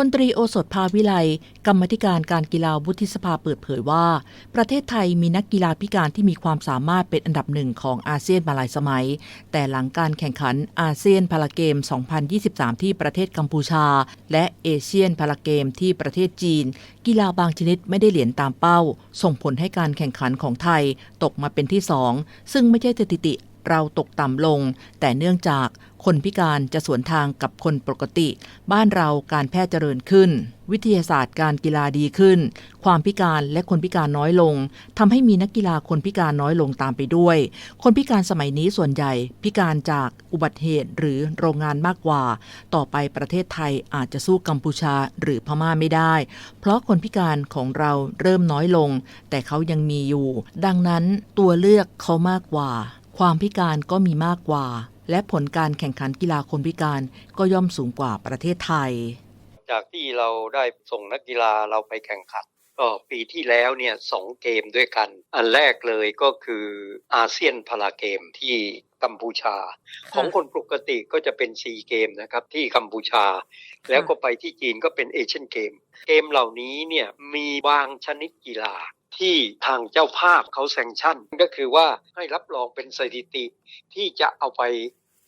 พลตรีโอสถภาวิไลกรรมธิการการกีฬาวุฒิสภาเปิดเผยว่า ประเทศไทยมีนักกีฬาพิการที่มีความสามารถเป็นอันดับหนึ่งของอาเซียนมาหลายสมัย แต่หลังการแข่งขันอาเซียนพาราเกม 2023 ที่ประเทศกัมพูชา และเอเชียนพาราเกมที่ประเทศจีน กีฬาบางชนิดไม่ได้เหรียญตามเป้า ส่งผลให้การแข่งขันของไทยตกมาเป็นที่สองซึ่งไม่ใช่สถิติ เราตกต่ำลง แต่เนื่องจากคนพิการจะสวนทางกับคนปกติ บ้านเราการแพทย์เจริญขึ้น วิทยาศาสตร์การกีฬาดีขึ้น ความพิการและคนพิการน้อยลงทำให้มีนักกีฬาคนพิการน้อยลงตามไปด้วย คนพิการสมัยนี้ส่วนใหญ่ พิการจากอุบัติเหตุหรือโรงงานมากกว่า ต่อไปประเทศไทยอาจจะสู้กัมพูชาหรือพม่าไม่ได้ เพราะคนพิการของเราเริ่มน้อยลง แต่เขายังมีอยู่ ดังนั้นตัวเลือกเขามากกว่า ความพิการก็มีมากกว่า และผลการแข่งขันกีฬาคนพิการก็ย่อมสูงกว่าประเทศไทย จากที่เราได้ส่งนักกีฬาเราไปแข่งขันก็ปีที่แล้วเนี่ยสองเกมด้วยกัน อันแรกเลยก็คืออาเซียนพาราเกมที่ กัมพูชา ของคนปกติก็จะเป็นซีเกมนะครับที่กัมพูชา แล้วก็ไปที่จีนก็เป็นเอเชียนเกม เกมเหล่านี้เนี่ยมีบางชนิดกีฬาที่ทางเจ้าภาพเขาแซงชั่น ก็คือว่าให้รับรองเป็นสถิติที่จะเอาไป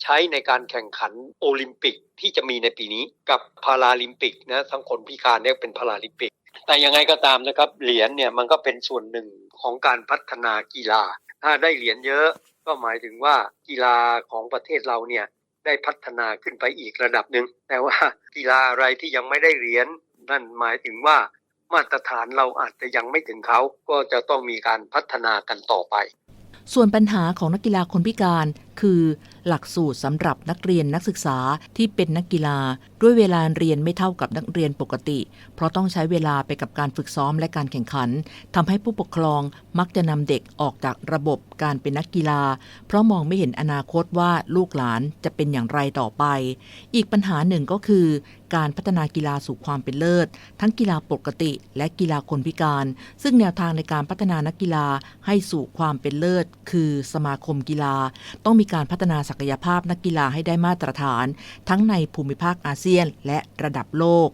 ใช้ในการแข่งขันโอลิมปิกที่จะมีในปีนี้กับพาราลิมปิกนะทั้งคนพิการเนี่ยเป็นพาราลิมปิก แต่ยังไงก็ตามนะครับเหรียญเนี่ยมันก็เป็นส่วนหนึ่งของการพัฒนากีฬา ถ้าได้เหรียญเยอะก็หมายถึงว่ากีฬาของประเทศเราเนี่ยได้พัฒนาขึ้นไปอีกระดับหนึ่งแต่ว่ากีฬาอะไรที่ยังไม่ได้เหรียญนั่นหมายถึงว่ามาตรฐานเราอาจจะยังไม่ถึงเขาก็จะต้องมีการพัฒนากันต่อไป ส่วนปัญหาของนักกีฬาคนพิการ คือหลักสูตรสำหรับนักเรียนนักศึกษาที่เป็นนักกีฬา ด้วยเวลาเรียนไม่เท่ากับนักเรียนปกติ เพราะต้องใช้เวลาไปกับการฝึกซ้อมและการแข่งขันทำให้ผู้ปกครองมักจะนำเด็กออกจากระบบการเป็นนักกีฬา เพราะมองไม่เห็นอนาคตว่าลูกหลานจะเป็นอย่างไรต่อไป อีกปัญหาหนึ่งก็คือ การพัฒนากีฬาสู่ความเป็นเลิศ ทั้งกีฬาปกติและกีฬาคนพิการ ซึ่งแนวทางในการพัฒนานักกีฬาให้สู่ความเป็นเลิศ คือสมาคมกีฬา ต้องมีการพัฒนาศักยภาพนักกีฬาให้ได้มาตรฐาน ทั้งในภูมิภาคอาเซียนและระดับโลก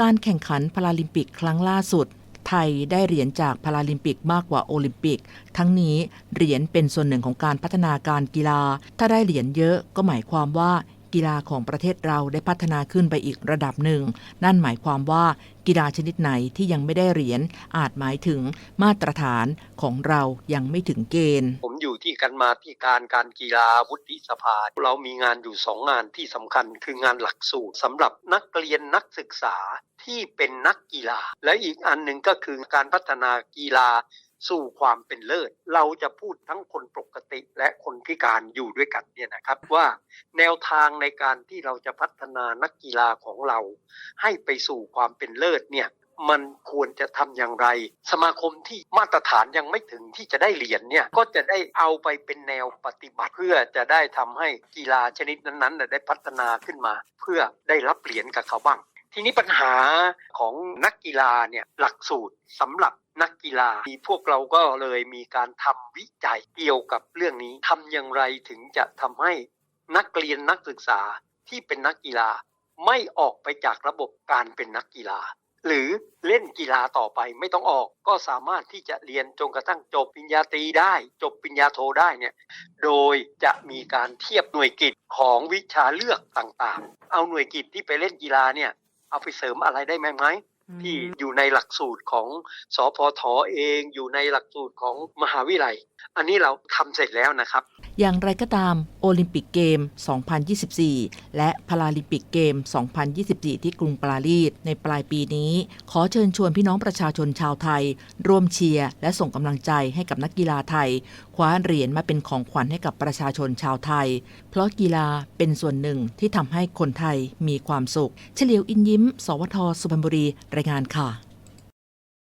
การแข่งขันพาราลิมปิกครั้งล่าสุด ไทยได้เหรียญจากพาราลิมปิกมากกว่าโอลิมปิก ทั้งนี้เหรียญเป็นส่วนหนึ่งของการพัฒนาการกีฬา ถ้าได้เหรียญเยอะก็หมายความว่ากีฬาของประเทศเราได้พัฒนาขึ้นไปอีกระดับหนึ่ง นั่นหมายความว่ากีฬาชนิดไหนที่ยังไม่ได้เหรียญอาจหมายถึงมาตรฐานของเรายังไม่ถึงเกณฑ์ ผมอยู่ ที่กันมาที่การการกีฬาวุฒิสภา เรามีงานอยู่สองงานที่สำคัญคืองานหลักสูตรสำหรับนักเรียนนักศึกษาที่เป็นนักกีฬา และอีกอันหนึ่งก็คือการพัฒนากีฬาสู่ความเป็นเลิศ เราจะพูดทั้งคนปกติและคนพิการอยู่ด้วยกันเนี่ยนะครับว่าแนวทางในการที่เราจะพัฒนานักกีฬาของเรา ให้ไปสู่ความเป็นเลิศเนี่ย มันควรจะทำอย่างไร สมาคมที่มาตรฐานยังไม่ถึงที่จะได้เหรียญเนี่ยก็จะได้เอาไปเป็นแนวปฏิบัติ เพื่อจะได้ทำให้กีฬาชนิดนั้นๆได้พัฒนาขึ้นมา เพื่อได้รับเหรียญกับเขาบ้าง ทีนี้ปัญหาของนักกีฬาเนี่ยหลักสูตรสำหรับนักกีฬาที่พวกเราก็เลยมีการทำวิจัยเกี่ยวกับเรื่องนี้ทำอย่างไรถึงจะทำให้นักเรียนนักศึกษาที่เป็นนักกีฬาไม่ออกไปจากระบบการเป็นนักกีฬา หรือเล่นกีฬาต่อไปไม่ต้องออกก็สามารถที่จะเรียนจนกระทั่งจบปริญญาตรีได้ จบปริญญาโทได้เนี่ยโดยจะมีการเทียบหน่วยกิจของวิชาเลือกต่างๆ เอาหน่วยกิจที่ไปเล่นกีฬาเนี่ยเอาไปเสริมอะไรได้ไหมไหม ที่อยู่ในหลักสูตรของสพทเอง อยู่ในหลักสูตรของมหาวิทยาลัย อันนี้เราทำเสร็จแล้วนะครับ อย่างไรก็ตามโอลิมปิกเกม 2024 และพาราลิมปิกเกม 2024 ที่กรุงปารีสในปลายปีนี้ ขอเชิญชวนพี่น้องประชาชนชาวไทย ร่วมเชียร์และส่งกำลังใจให้กับนักกีฬาไทย คว้าเหรียญมาเป็นของขวัญให้กับประชาชนชาวไทย เพราะกีฬาเป็นส่วนหนึ่งที่ทำให้คนไทยมีความสุข เฉลียวอินยิ้ม สวทสุพรรณบุรีรายงานค่ะ